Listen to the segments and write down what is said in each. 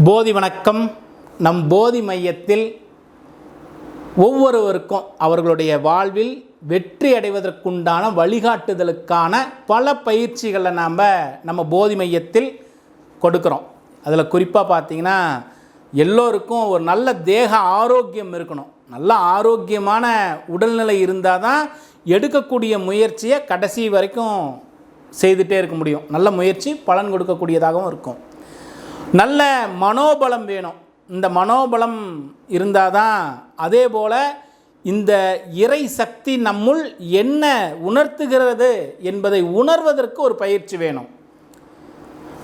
போதி வணக்கம். நம் போதி மையத்தில் ஒவ்வொருவருக்கும் அவர்களுடைய வாழ்வில் வெற்றி அடைவதற்குண்டான வழிகாட்டுதலுக்கான பல பயிற்சிகளை நாம் நம்ம போதி மையத்தில் கொடுக்குறோம். அதில் குறிப்பாக பார்த்தீங்கன்னா எல்லோருக்கும் ஒரு நல்ல தேக ஆரோக்கியம் இருக்கணும். நல்ல ஆரோக்கியமான உடல்நிலை இருந்தால் தான் எடுக்கக்கூடிய முயற்சியை கடைசி வரைக்கும் செய்துகிட்டே இருக்க முடியும். நல்ல முயற்சி பலன் கொடுக்கக்கூடியதாகவும் இருக்கும். நல்ல மனோபலம் வேணும். இந்த மனோபலம் இருந்தால் தான் அதே போல் இந்த இறை சக்தி நம்முள் என்ன உணர்த்துகிறது என்பதை உணர்வதற்கு ஒரு பயிற்சி வேணும்.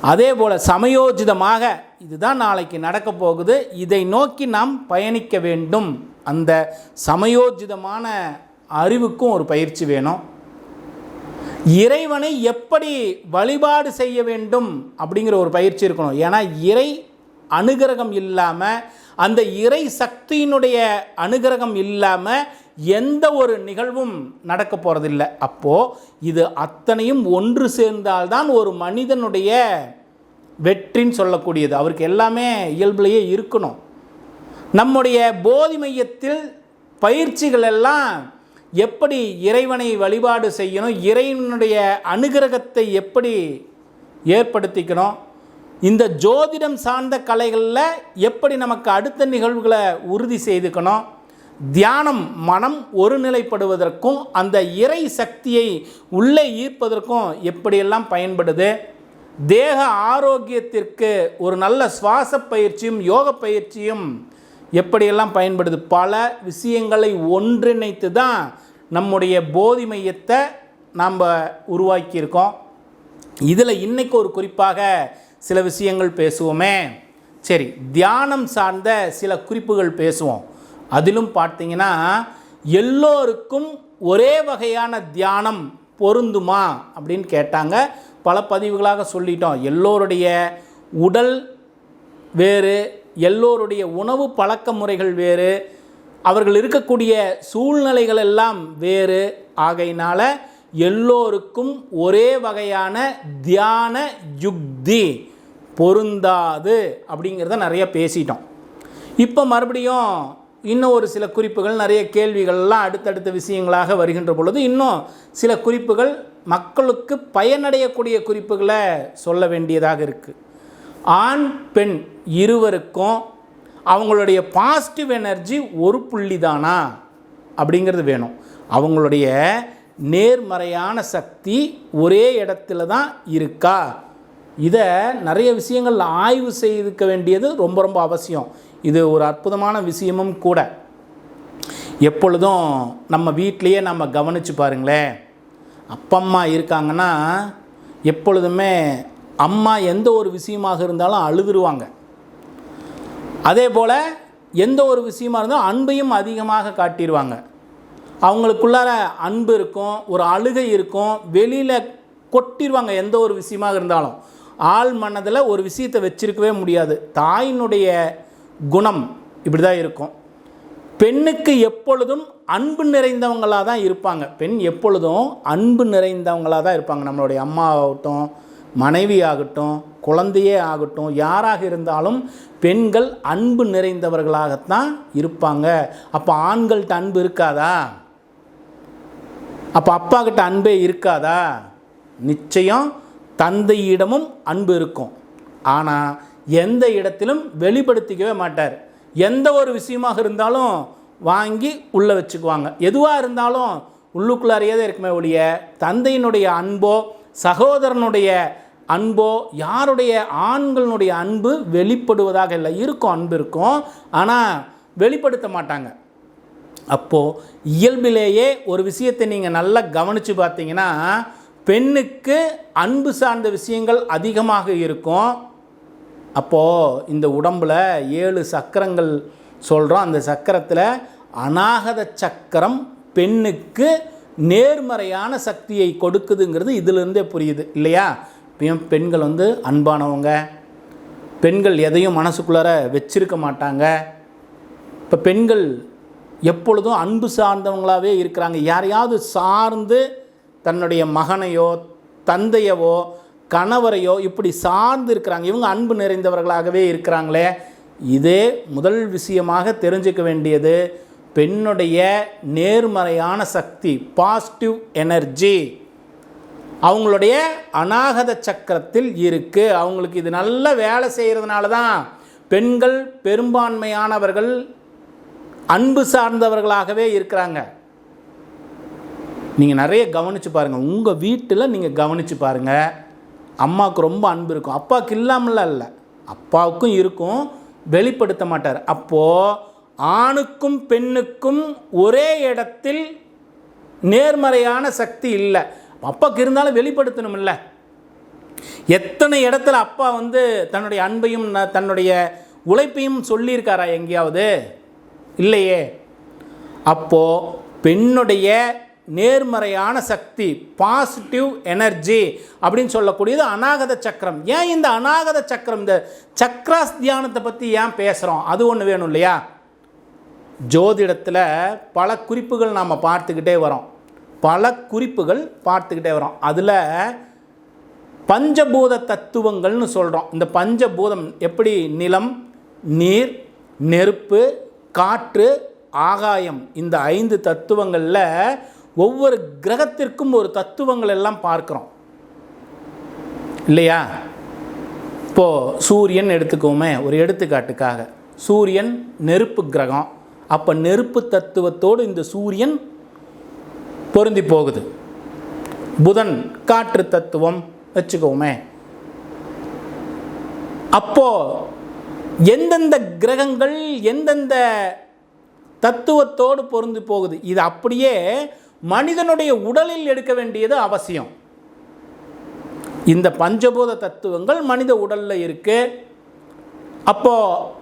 அதே போல் சமயோஜிதமாக இதுதான் நாளைக்கு நடக்க போகுது. இதை நோக்கி நாம் பயணிக்க வேண்டும். அந்த சமயோஜிதமான அறிவுக்கும் ஒரு பயிற்சி வேணும். இறைவனை எப்படி வழிபாடு செய்ய வேண்டும் அப்படிங்கிற ஒரு பயிற்சி இருக்கணும். ஏன்னா இறை அனுகிரகம் இல்லாமல் அந்த இறை சக்தியினுடைய அனுகிரகம் இல்லாமல் எந்த ஒரு நிகழ்வும் நடக்க போகிறதில்ல அப்போது இது அத்தனையும் ஒன்று சேர்ந்தால்தான் ஒரு மனிதனுடைய வெற்றின்னு சொல்லக்கூடியது. அவருக்கு எல்லாமே இயல்புலேயே இருக்கணும். நம்முடைய போதி மையத்தில் பயிற்சிகள் எல்லாம் எப்படி இறைவனை வழிபாடு செய்யணும் இறைவனுடைய அனுகிரகத்தை எப்படி ஏற்படுத்திக்கணும் இந்த ஜோதிடம் சார்ந்த கலைகளில் எப்படி நமக்கு அடுத்த நிகழ்வுகளை உறுதி செய்துக்கணும் தியானம் மனம் ஒருநிலைப்படுவதற்கும் அந்த இறை சக்தியை உள்ளே ஈர்ப்பதற்கும் எப்படியெல்லாம் பயன்படுது தேக ஆரோக்கியத்திற்கு ஒரு நல்ல சுவாச பயிற்சியும் யோக பயிற்சியும் எப்படியெல்லாம் பயன்படுது? பல விஷயங்களை ஒன்றிணைத்து தான் நம்முடைய போதி மையத்தை நாம் உருவாக்கியிருக்கோம். இதில் இன்றைக்கு ஒரு குறிப்பாக சில விஷயங்கள் பேசுவோமே. சரி தியானம் சார்ந்த சில குறிப்புகள் பேசுவோம். அதிலும் பார்த்தீங்கன்னா எல்லோருக்கும் ஒரே வகையான தியானம் பொருந்துமா அப்படின்னு கேட்டாங்க. பல பதிவுகளாக சொல்லிட்டோம். எல்லோருடைய உடல் வேறு எல்லோருடைய உணவு பழக்க முறைகள் வேறு அவர்கள் இருக்கக்கூடிய சூழ்நிலைகள் எல்லாம் வேறு. ஆகையினால எல்லோருக்கும் ஒரே வகையான தியான யுக்தி பொருந்தாது அப்படிங்கிறத நிறைய பேசிட்டோம். இப்போ மறுபடியும் இன்னும் ஒரு சில குறிப்புகள் நிறைய கேள்விகள்லாம் அடுத்தடுத்த விஷயங்களாக வருகின்ற பொழுது இன்னும் சில குறிப்புகள் மக்களுக்கு பயனடையக்கூடிய குறிப்புகளை சொல்ல வேண்டியதாக இருக்குது ஆண் பெண் இருவருக்கும் அவங்களுடைய பாசிட்டிவ் எனர்ஜி ஒரு புள்ளி தானா அப்படிங்கிறது வேணும். அவங்களுடைய நேர்மறையான சக்தி ஒரே இடத்துல தான் இருக்கா? இதை நிறைய விஷயங்கள் ஆய்வு செய்திருக்க வேண்டியது ரொம்ப ரொம்ப அவசியம். இது ஒரு அற்புதமான விஷயமும் கூட. எப்பொழுதும் நம்ம வீட்லேயே நம்ம கவனித்து பாருங்களேன். அப்பம்மா இருக்காங்கன்னா எப்பொழுதுமே அம்மா எந்த ஒரு விஷயமாக இருந்தாலும் அழுதுருவாங்க. அதே போல் எந்த ஒரு விஷயமா இருந்தாலும் அன்பையும் அதிகமாக காட்டிடுவாங்க அவங்களுக்குள்ளார அன்பு இருக்கும் ஒரு அழுகை இருக்கும் வெளியில் கொட்டிடுவாங்க எந்த ஒரு விஷயமாக இருந்தாலும். ஆள் மனதில் ஒரு விஷயத்தை வச்சிருக்கவே முடியாது. தாயினுடைய குணம் இப்படி தான் இருக்கும். பெண்ணுக்கு எப்பொழுதும் அன்பு நிறைந்தவங்களாக தான் இருப்பாங்க. பெண் எப்பொழுதும் அன்பு நிறைந்தவங்களாக தான் இருப்பாங்க. நம்மளுடைய அம்மாவட்டும் மனைவி ஆகட்டும் குழந்தையே ஆகட்டும் யாராக இருந்தாலும் பெண்கள் அன்பு நிறைந்தவர்களாகத்தான் இருப்பாங்க. அப்போ ஆண்கள்கிட்ட அன்பு இருக்காதா? அப்போ அப்பா கிட்ட அன்பே இருக்காதா? நிச்சயம் தந்தையிடமும் அன்பு இருக்கும். ஆனால் எந்த இடத்திலும் வெளிப்படுத்திக்கவே மாட்டார். எந்த ஒரு விஷயமாக இருந்தாலும் வாங்கி உள்ளே வச்சுக்குவாங்க. எதுவாக இருந்தாலும் உள்ளுக்குள்ளாரையே தான் இருக்குமே ஒழிய தந்தையினுடைய அன்போ சகோதரனுடைய அன்போ யாருடைய ஆண்களுடைய அன்பு வெளிப்படுவதாக இல்லை. இருக்கும் அன்பு இருக்கும். ஆனால் வெளிப்படுத்த மாட்டாங்க. அப்போது இயல்பிலேயே ஒரு விஷயத்தை நீங்கள் நல்லா கவனித்து பார்த்தீங்கன்னா பெண்ணுக்கு அன்பு சார்ந்த விஷயங்கள் அதிகமாக இருக்கும். அப்போது இந்த உடம்பில் ஏழு சக்கரங்கள் சொல்கிறோம் அந்த சக்கரத்தில் அநாகத சக்கரம் பெண்ணுக்கு நேர்மறையான சக்தியை கொடுக்குதுங்கிறது இதிலிருந்தே புரியுது இல்லையா? இப்பயும் பெண்கள் வந்து அன்பானவங்க. பெண்கள் எதையும் மனசுக்குள்ளார வச்சிருக்க மாட்டாங்க. இப்போ பெண்கள் எப்பொழுதும் அன்பு சார்ந்தவங்களாகவே இருக்கிறாங்க. யாரையாவது சார்ந்து தன்னுடைய மகனையோ தந்தையவோ கணவரையோ இப்படி சார்ந்து இருக்கிறாங்க. இவங்க அன்பு நிறைந்தவர்களாகவே இருக்கிறாங்களே. இதே முதல் விஷயமாக தெரிஞ்சுக்க வேண்டியது பெண்ணுடைய நேர்மறையான சக்தி பாசிட்டிவ் எனர்ஜி அவங்களுடைய அநாகத சக்கரத்தில் இருக்குது அவங்களுக்கு இது நல்ல வேலை செய்கிறதுனால தான் பெண்கள் பெரும்பான்மையானவர்கள் அன்பு சார்ந்தவர்களாகவே இருக்கிறாங்க. நீங்கள் நிறைய கவனித்து பாருங்கள் உங்கள் வீட்டில் நீங்கள் கவனித்து பாருங்கள் அம்மாவுக்கு ரொம்ப அன்பு இருக்கும். அப்பாவுக்கு இல்லாமலாம் இல்லை. அப்பாவுக்கும் இருக்கும். வெளிப்படுத்த மாட்டார். அப்போது ஆணுக்கும் பெண்ணுக்கும் ஒரே இடத்தில் நேர்மறையான சக்தி இல்லை. அப்பாவுக்கு இருந்தாலும் வெளிப்படுத்தணும் இல்லை எத்தனை இடத்துல அப்பா வந்து தன்னுடைய அன்பையும் ந- தன்னுடைய உழைப்பையும் சொல்லியிருக்காரா எங்கேயாவது? இல்லையே. அப்போ பெண்ணுடைய நேர்மறையான சக்தி பாசிட்டிவ் எனர்ஜி அப்படின்னு சொல்லக்கூடியது அநாகத சக்கரம். ஏன் இந்த அநாகத சக்கரம்? இந்த சக்ராஸ் தியானத்தை பற்றி ஏன் பேசுகிறோம் அது ஒன்று வேணும் இல்லையா? ஜோதிடத்தில் பல குறிப்புகள் நாம் பார்த்துக்கிட்டே வரோம். பல குறிப்புகள் பார்த்துக்கிட்டே வரோம். அதில் பஞ்சபூத தத்துவங்கள்னு சொல்கிறோம் இந்த பஞ்சபூதம் எப்படி நிலம் நீர் நெருப்பு காற்று ஆகாயம் இந்த ஐந்து தத்துவங்களில் ஒவ்வொரு கிரகத்திற்கும் ஒரு தத்துவங்கள் எல்லாம் பார்க்குறோம். இல்லையா? இப்போது சூரியன் எடுத்துக்கோமே ஒரு எடுத்துக்காட்டுக்காக. சூரியன் நெருப்பு கிரகம். அப்போ நெருப்பு தத்துவத்தோடு இந்த சூரியன் பொருந்தி போகுது. புதன் காற்று தத்துவம் வச்சுக்கோமே. அப்போ எந்தெந்த கிரகங்கள் எந்தெந்த தத்துவத்தோடு பொருந்து போகுது இது அப்படியே மனிதனுடைய உடலில் எடுக்க வேண்டியது அவசியம். இந்த பஞ்சபூத தத்துவங்கள் மனித உடலில் இருக்குது அப்போது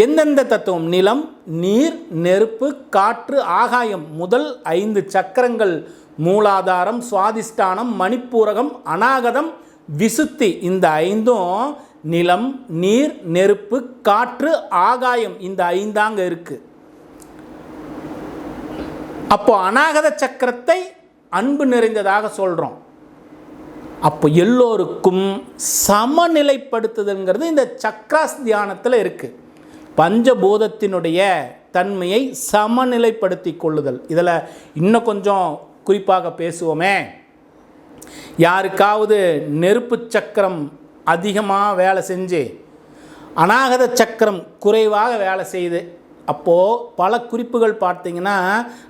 எந்தெந்த தத்துவம்? நிலம் நீர் நெருப்பு காற்று ஆகாயம் முதல் ஐந்து சக்கரங்கள். மூலாதாரம் சுவாதிஷ்டானம் மணிப்பூரகம் அநாகதம் விசுத்தி. இந்த ஐந்தும் நிலம் நீர் நெருப்பு காற்று ஆகாயம் இந்த ஐந்தாங்க இருக்கு. அப்போ அநாகத சக்கரத்தை அன்பு நிறைந்ததாக சொல்கிறோம் அப்போ எல்லோருக்கும் சமநிலைப்படுத்துதல்ங்கிறது இந்த சக்ராஸ் தியானத்தில் இருக்குது பஞ்சபூதத்தினுடைய தன்மையை சமநிலைப்படுத்தி கொள்ளுதல். இதில் இன்னும் கொஞ்சம் குறிப்பாக பேசுவோமே. யாருக்காவது நெருப்பு சக்கரம் அதிகமாக வேலை செஞ்சு அநாகத சக்கரம் குறைவாக வேலை செய்யுது அப்போது பல குறிப்புகள் பார்த்தீங்கன்னா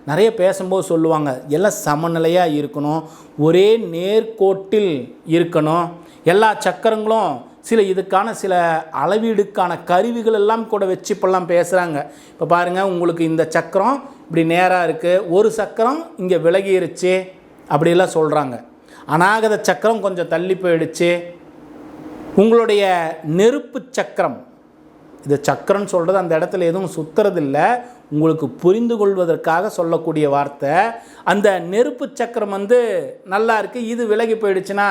நிறைய பேசும்போது சொல்லுவாங்க எல்லாம் சமநிலையாக இருக்கணும் ஒரே நேர்கோட்டில் இருக்கணும் எல்லா சக்கரங்களும் சில இதுக்கான சில அளவீடுக்கான கருவிகள் எல்லாம் கூட வச்சு இப்போல்லாம் பேசுகிறாங்க இப்போ பாருங்கள் உங்களுக்கு இந்த சக்கரம் இப்படி நேராக இருக்குது ஒரு சக்கரம் இங்கே விலகிருச்சு அப்படிலாம் சொல்கிறாங்க அநாகத சக்கரம் கொஞ்சம் தள்ளி போயிடுச்சு. உங்களுடைய நெருப்பு சக்கரம் இது சக்கரம்னு சொல்கிறது அந்த இடத்துல எதுவும் சுத்துறதில்ல. உங்களுக்கு புரிந்து கொள்வதற்காக சொல்லக்கூடிய வார்த்தை. அந்த நெருப்பு சக்கரம் வந்து நல்லா இருக்குது இது விலகி போயிடுச்சுன்னா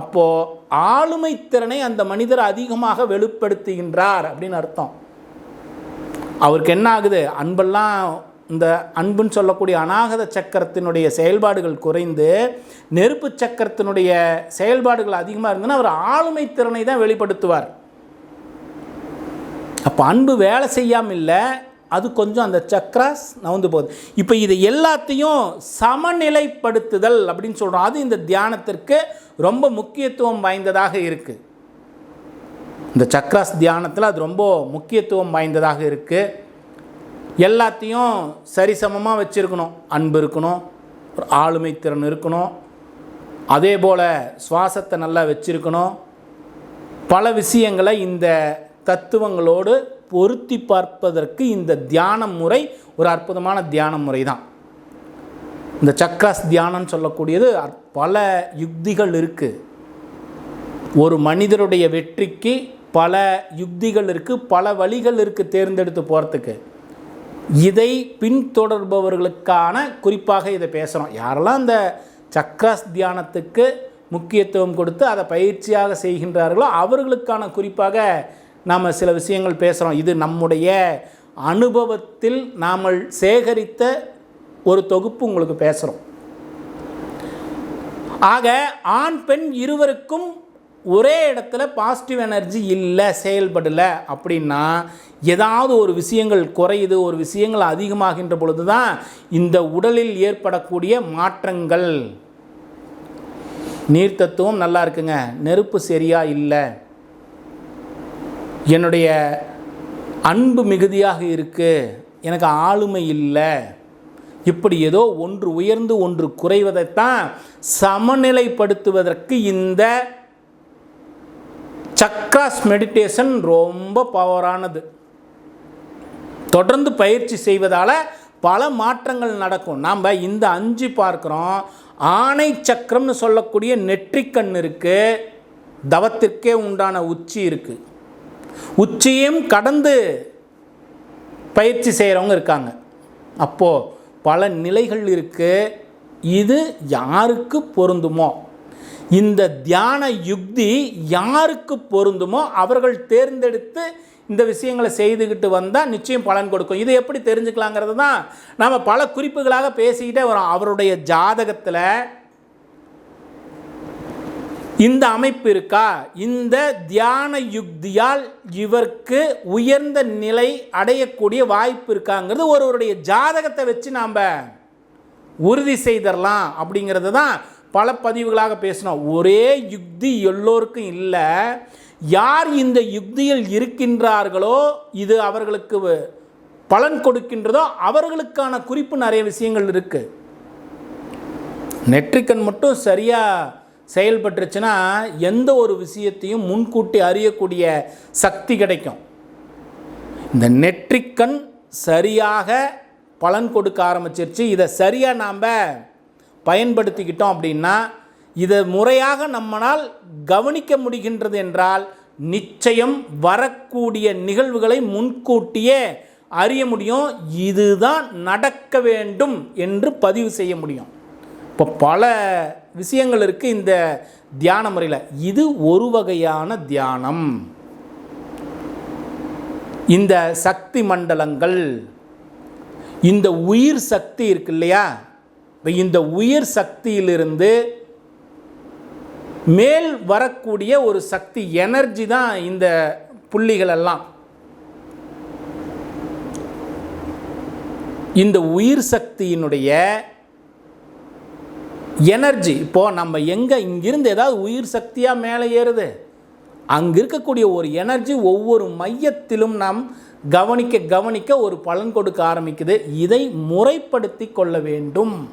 அப்போது ஆளுமை திறனை அந்த மனிதர் அதிகமாக வெளிப்படுத்துகின்றார் அப்படின்னு அர்த்தம். அவருக்கு என்ன ஆகுது? அன்பெல்லாம் இந்த அன்புன்னு சொல்லக்கூடிய அநாகத சக்கரத்தினுடைய செயல்பாடுகள் குறைந்து நெருப்பு சக்கரத்தினுடைய செயல்பாடுகள் அதிகமாக இருந்ததுன்னா அவர் ஆளுமை திறனை தான் வெளிப்படுத்துவார். அப்போ அன்பு வேலை செய்யாமல் இல்லை அது கொஞ்சம் அந்த சக்ராஸ் நவுந்து போகுது. இப்போ இது எல்லாத்தையும் சமநிலைப்படுத்துதல் அப்படின்னு சொல்கிறோம் அது இந்த தியானத்திற்கு ரொம்ப முக்கியத்துவம் வாய்ந்ததாக இருக்குது இந்த சக்ராஸ் தியானத்தில் அது ரொம்ப முக்கியத்துவம் வாய்ந்ததாக இருக்குது எல்லாத்தையும் சரிசமமாக வச்சுருக்கணும். அன்பு இருக்கணும் ஒரு ஆளுமை திறன் இருக்கணும் அதே போல் சுவாசத்தை நல்லா வச்சுருக்கணும். பல விஷயங்களை இந்த தத்துவங்களோடு பொருத்தி பார்ப்பதற்கு இந்த தியான முறை ஒரு அற்புதமான தியான முறை தான் இந்த சக்ராஸ் தியானம் சொல்லக்கூடியது பல யுக்திகள் இருக்குது ஒரு மனிதருடைய வெற்றிக்கு பல யுக்திகள் இருக்குது பல வழிகள் இருக்குது தேர்ந்தெடுத்து போகிறதுக்கு இதை பின்தொடர்பவர்களுக்கான குறிப்பாக இதை பேசுகிறோம் யாரெல்லாம் இந்த சக்ராஸ் தியானத்துக்கு முக்கியத்துவம் கொடுத்து அதை பயிற்சியாக செய்கின்றார்களோ அவர்களுக்கான குறிப்பாக நாம் சில விஷயங்கள் பேசுகிறோம் இது நம்முடைய அனுபவத்தில் நாம் சேகரித்த ஒரு தொகுப்பு உங்களுக்கு பேசுகிறோம் ஆக ஆண் பெண் இருவருக்கும் ஒரே இடத்துல பாசிட்டிவ் எனர்ஜி இல்லை செயல்படலை அப்படின்னா ஏதாவது ஒரு விஷயங்கள் குறையுது ஒரு விஷயங்கள் அதிகமாகின்ற பொழுது தான் இந்த உடலில் ஏற்படக்கூடிய மாற்றங்கள். நீர்த்தத்துவம் நல்லா இருக்குங்க. நெருப்பு சரியாக இல்லை. என்னுடைய அன்பு மிகுதியாக இருக்குது எனக்கு ஆளுமை இல்லை. இப்படி ஏதோ ஒன்று உயர்ந்து ஒன்று குறைவதைத்தான் சமநிலைப்படுத்துவதற்கு இந்த சக்ராஸ் மெடிடேஷன் ரொம்ப பவரானது தொடர்ந்து பயிற்சி செய்வதால் பல மாற்றங்கள் நடக்கும். நாம் இந்த அஞ்சு பார்க்குறோம். ஆணை சக்கரம்னு சொல்லக்கூடிய நெற்றிக்கண் இருக்குது தவத்திற்கே உண்டான உச்சி இருக்குது உச்சியும் கடந்து பயிற்சி செய்கிறவங்க இருக்காங்க. அப்போது பல நிலைகள் இருக்குது இது யாருக்கு பொருந்துமோ? இந்த தியான யுக்தி யாருக்கு பொருந்துமோ? அவர்கள் தேர்ந்தெடுத்து இந்த விஷயங்களை செய்துக்கிட்டு வந்தால் நிச்சயம் பலன் கொடுக்கும். இது எப்படி தெரிஞ்சுக்கலாங்கிறது தான் நாம் பல குறிப்புகளாக பேசிக்கிட்டே வரோம். அவருடைய ஜாதகத்தில் இந்த அமைப்பு இருக்கா? இந்த தியான யுக்தியால் இவருக்கு உயர்ந்த நிலை அடையக்கூடிய வாய்ப்பு இருக்காங்கிறது ஒருவருடைய ஜாதகத்தை வச்சு நாம் உறுதி செய்தரலாம் அப்படிங்கிறது தான் பல பதிவுகளாக பேசினோம். ஒரே யுக்தி எல்லோருக்கும் இல்லை. யார் இந்த யுக்தியில் இருக்கின்றார்களோ இது அவர்களுக்கு பலன் கொடுக்கின்றதோ அவர்களுக்கான குறிப்பு நிறைய விஷயங்கள் இருக்குது நெற்றிக்கண் மட்டும் சரியாக செயல்பட்டுருச்சுன்னா எந்த ஒரு விஷயத்தையும் முன்கூட்டி அறியக்கூடிய சக்தி கிடைக்கும். இந்த நெற்றிக்கண் சரியாக பலன் கொடுக்க ஆரம்பிச்சிருச்சு. இதை சரியாக நாம் பயன்படுத்திக்கிட்டோம் அப்படின்னா இதை முறையாக நம்மளால் கவனிக்க முடிகின்றது என்றால் நிச்சயம் வரக்கூடிய நிகழ்வுகளை முன்கூட்டியே அறிய முடியும். இதுதான் நடக்க வேண்டும் என்று பதிவு செய்ய முடியும். இப்போ பல விஷயங்கள் இருக்குது இந்த தியான முறையில். இது ஒரு வகையான தியானம். இந்த சக்தி மண்டலங்கள் இந்த உயிர் சக்தி இருக்கு இல்லையா? இந்த உயிர் சக்தியிலிருந்து மேல் வரக்கூடிய ஒரு சக்தி எனர்ஜி தான் இந்த புள்ளிகளெல்லாம் இந்த உயிர் சக்தியினுடைய எனர்ஜி இப்போது நம்ம எங்கே இங்கிருந்து ஏதாவது உயிர் சக்தியாக மேலே ஏறுது? அங்கே இருக்கக்கூடிய ஒரு எனர்ஜி ஒவ்வொரு மையத்திலும் நாம் கவனிக்க கவனிக்க ஒரு பலன் கொடுக்க ஆரம்பிக்குது. இதை முறைப்படுத்தி கொள்ள வேண்டும்.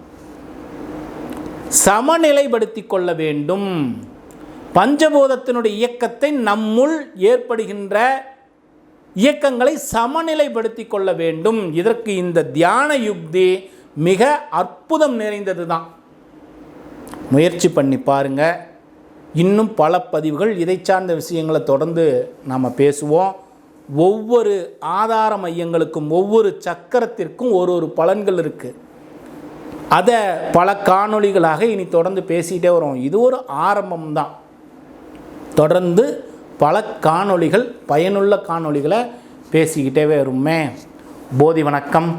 சமநிலைப்படுத்தி கொள்ள வேண்டும். பஞ்சபூதத்தினுடைய இயக்கத்தை நம்முள் ஏற்படுகின்ற இயக்கங்களை சமநிலைப்படுத்தி கொள்ள வேண்டும். இதற்கு இந்த தியான யுக்தி மிக அற்புதம் நிறைந்தது தான் முயற்சி பண்ணி பாருங்கள் இன்னும் பல பதிவுகள் இதை சார்ந்த விஷயங்களை தொடர்ந்து நாம் பேசுவோம். ஒவ்வொரு ஆதார மையங்களுக்கும் ஒவ்வொரு சக்கரத்திற்கும் ஒரு ஒரு பலன்கள் இருக்குது அதை பல காணொளிகளாக இனி தொடர்ந்து பேசிக்கிட்டே வரோம். இது ஒரு ஆரம்பம் தான் தொடர்ந்து பல காணொளிகள் பயனுள்ள காணொளிகளை பேசிக்கிட்டே வருமே. போதி வணக்கம்.